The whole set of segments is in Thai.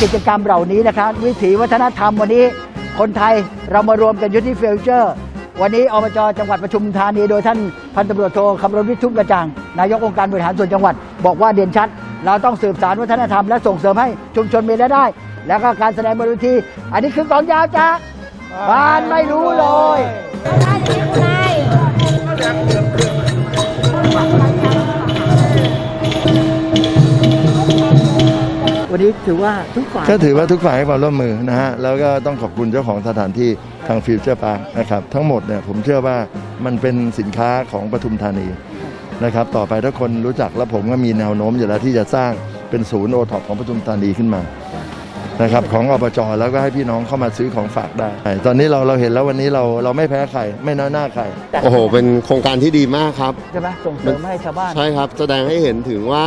กิจกรรมเหล่านี้นะครับ วิถีวัฒนธรรมวันนี้คนไทยเรามารวมกันยุทธิฟิวเจอร์ วันนี้อบจจังหวัดปทุมธานีโดยท่านพันตำรวจโทคำรณวิทุกกระจ่างนายกองค์การบริหารส่วนจังหวัด บอกว่าเด่นชัด เราต้องสืบสานวัฒนธรรมและส่งเสริมให้ชุมชนมีรายได้ แล้วก็การแสดงบนเวทีอันนี้คือกองยาวจ้าบ้านไม่รู้เลยวัน นี้ถือว่าทุกฝ่ายก็ถือว่าทุกฝ่ายให้ความร่วมมือนะฮะแล้วก็ต้องขอบคุณเจ้าของสถานที่ทางฟิวเจอร์พาร์คนะครับทั้งหมดเนี่ยผมเชื่อว่ามันเป็นสินค้าของปทุมธานีนะครับต่อไปถ้าคนรู้จักแล้วผมก็มีแนวโน้มอยู่แล้วที่จะสร้างเป็นศูนย์โอท็อปของปทุมธานีขึ้นมานะครับของอบจแล้วก็ให้พี่น้องเข้ามาซื้อของฝากได้ ตอนนี้เราเราเห็นแล้ววันนี้เราเราไม่แพ้ใครไม่น้อยหน้าใครโอ้โห เป็นโครงการที่ดีมากครับ ใช่ไหมส่งเสริมให้ชาวบ้าน ใช่ครับ แสดงให้เห็นถึงว่า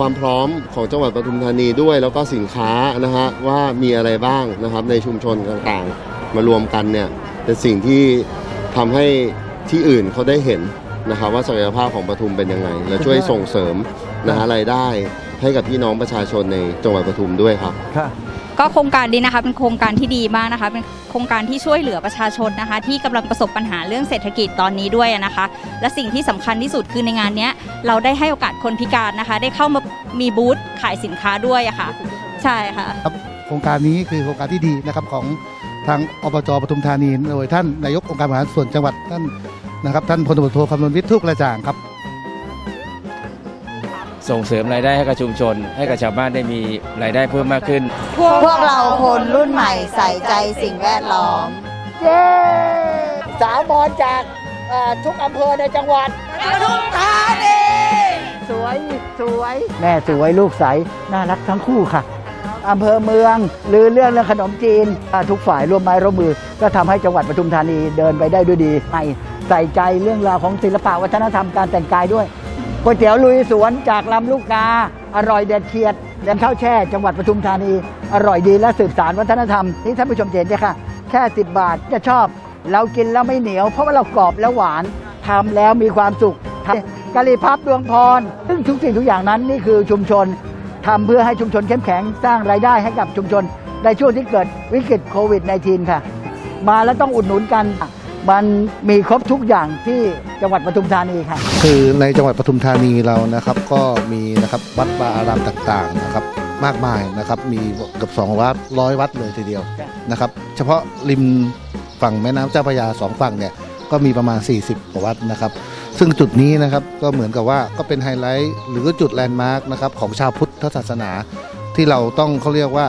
ความพร้อมของจังหวัดปทุมธานีด้วย แล้วก็สินค้านะฮะว่ามีอะไรบ้างนะครับในชุมชนต่างๆ มารวมกันเนี่ยเป็นสิ่งที่ทำให้ที่อื่นเขาได้เห็นนะครับว่าศักยภาพของปทุมเป็นยังไง และช่วยส่งเสริมนะฮะรายได้ให้กับพี่น้องประชาชนในจังหวัดปทุมด้วยครับ ค่ะ ก็โครงการนี้นะคะเป็นโครงการที่ดีมากนะคะ เป็นโครงการที่ช่วยเหลือประชาชนนะคะ ที่กำลังประสบปัญหาเรื่องเศรษฐกิจตอนนี้ด้วยนะคะ และสิ่งที่สำคัญที่สุดคือในงานนี้เราได้ให้โอกาสคนพิการนะคะ ได้เข้ามามีบูธขายสินค้าด้วยะค่ะ ใช่ค่ะครับโครงการนี้คือโครงการที่ดีนะครับของทางอบจปทุมธานีโดยท่านนายกองค์การบริหารส่วนจังหวัดท่านนะครับท่านพลตำรวจโทคำนวณวิทย์ทุกกระจ่างครับ ส่งเสริมรายได้ให้กับชุมชน ให้กับชาวบ้านได้มีรายได้เพิ่มมากขึ้น พวกเราคนรุ่นใหม่ใส่ใจสิ่งแวดล้อม เย้สาวบอลจากเอ่อทุกอำเภอในจังหวัดปทุมธานีสวย สวย แม่สวยลูกใส น่ารักทั้งคู่ค่ะอำเภอเมือง หรือเรื่องเรื่องขนมจีนอ่าทุกฝ่ายร่วมไม้ร่วมมือ ก็ทำให้จังหวัดปทุมธานีเดินไปได้ด้วยดีใส่ใส่ใจเรื่องราวของศิลปะวัฒนธรรมการแต่งกายด้วย ก๋วยเตี๋ยวลุยสวนจากลำลูกกา อร่อยเด็ดเขียดเดินข้าวแช่ จังหวัดปทุมธานี อร่อยดีและสืบสารวัฒนธรรมที่ท่านผู้ชมเห็นเนี่ยค่ะ แค่ 10 บาทจะชอบ เรากินแล้วไม่เหนียว เพราะว่าเรากรอบแล้วหวานทำแล้วมีความสุขทำกะหรี่พับดวงพร ซึ่งทุกสิ่งทุกอย่างนั้นนี่คือชุมชนทำเพื่อให้ชุมชนเข้มแข็งสร้างรายได้ให้กับชุมชนในช่วงที่เกิดวิกฤตโควิด -19 ค่ะ มาแล้วต้องอุดหนุนกัน มันมีครบทุกอย่างที่จังหวัดปทุมธานีค่ะ คือในจังหวัดปทุมธานีเรานะครับก็มีนะครับวัดวาอารามต่างๆนะครับมากมายนะครับมีเกือบ2วัดร้อยวัดเลยทีเดียวนะครับเฉพาะริมฝั่งแม่น้ำเจ้าพระยาสองฝั่งเนี่ยก็มีประมาณ 40กว่าวัดนะครับ ซึ่งจุดนี้นะครับก็เหมือนกับว่าก็เป็นไฮไลท์หรือจุดแลนด์มาร์กนะครับของชาวพุทธศาสนา ที่เราต้องเขาเรียกว่า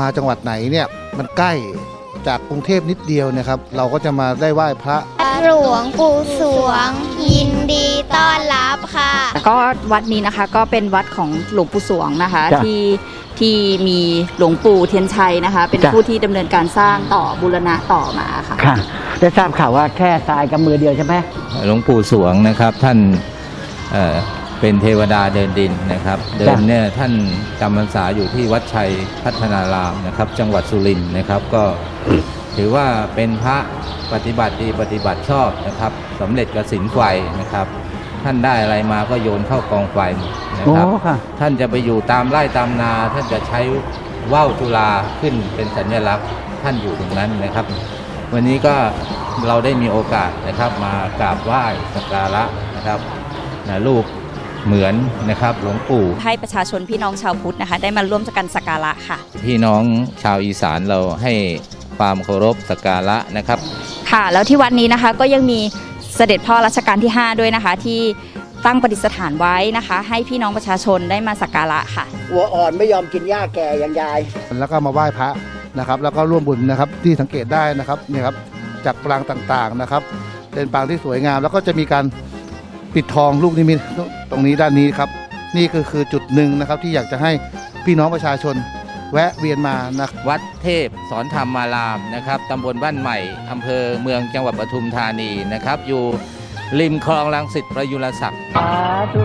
มาจังหวัดไหนเนี่ยมันใกล้ จากกรุงเทพนิดเดียวนะครับ เราก็จะมาได้ไหว้พระ หลวงปู่สวง ยินดีต้อนรับค่ะ ก็วัดนี้นะคะก็เป็นวัดของหลวงปู่สวงนะคะจ้ะที่ที่มีหลวงปู่เทียนชัยนะคะ เป็นจ้ะ ผู้ที่ดำเนินการสร้างต่อบูรณะต่อมาค่ะ ค่ะ ได้ทราบข่าวว่าแค่ทรายกับมือเดียวใช่ไหม หลวงปู่สวงนะครับท่านเอ่อ เป็นเทวดาเดินดินนะครับ เดิมเนี่ยท่านจำพรรษาอยู่ที่วัดชัยพัฒนารามนะครับ จังหวัดสุรินทร์นะครับ ก็ถือว่าเป็นพระปฏิบัติดีปฏิบัติชอบนะครับสำเร็จกสินไฟนะครับ ท่านได้อะไรมาก็โยนเข้ากองไฟนะโอ้ครับค่ะท่านจะไปอยู่ตามไร่ตามนา ท่านจะใช้ว่าวจุฬาขึ้นเป็นสัญลักษณ์ท่านอยู่ตรงนั้นนะครับ วันนี้ก็เราได้มีโอกาสนะครับมากราบไหว้สักการะนะครับนะรูป เหมือนนะครับหลวงปู่ให้ประชาชนพี่น้องชาวพุทธนะคะ ได้มาร่วมกันสักการะค่ะ พี่น้องชาวอีสานเราให้ความเคารพสักการะนะครับ ค่ะ แล้วที่วัดนี้นะคะก็ยังมีเสด็จพ่อรัชกาลที่ 5 ด้วยนะคะ ที่ตั้งประดิษฐานไว้นะคะ ให้พี่น้องประชาชนได้มาสักการะค่ะ หัวอ่อนไม่ยอมกินหญ้าแก่อย่างยาย แล้วก็มาไหว้พระนะครับแล้วก็ร่วมบุญนะครับที่สังเกตได้นะครับเนี่ยครับจากปรางต่างๆนะครับ เป็นปรางที่สวยงามแล้วก็จะมีการ ปิดทองลูกนิมิตตรงนี้ด้านนี้ครับ นี่ก็คือจุดหนึ่งนะครับที่อยากจะให้พี่น้องประชาชนแวะเวียนมานะครับวัดเทพสอนธรรมารามนะครับตำบลบ้านใหม่อำเภอเมืองจังหวัดปทุมธานีนะครับ อยู่ริมคลองลังสิตประยุรศักดิ์สาธุ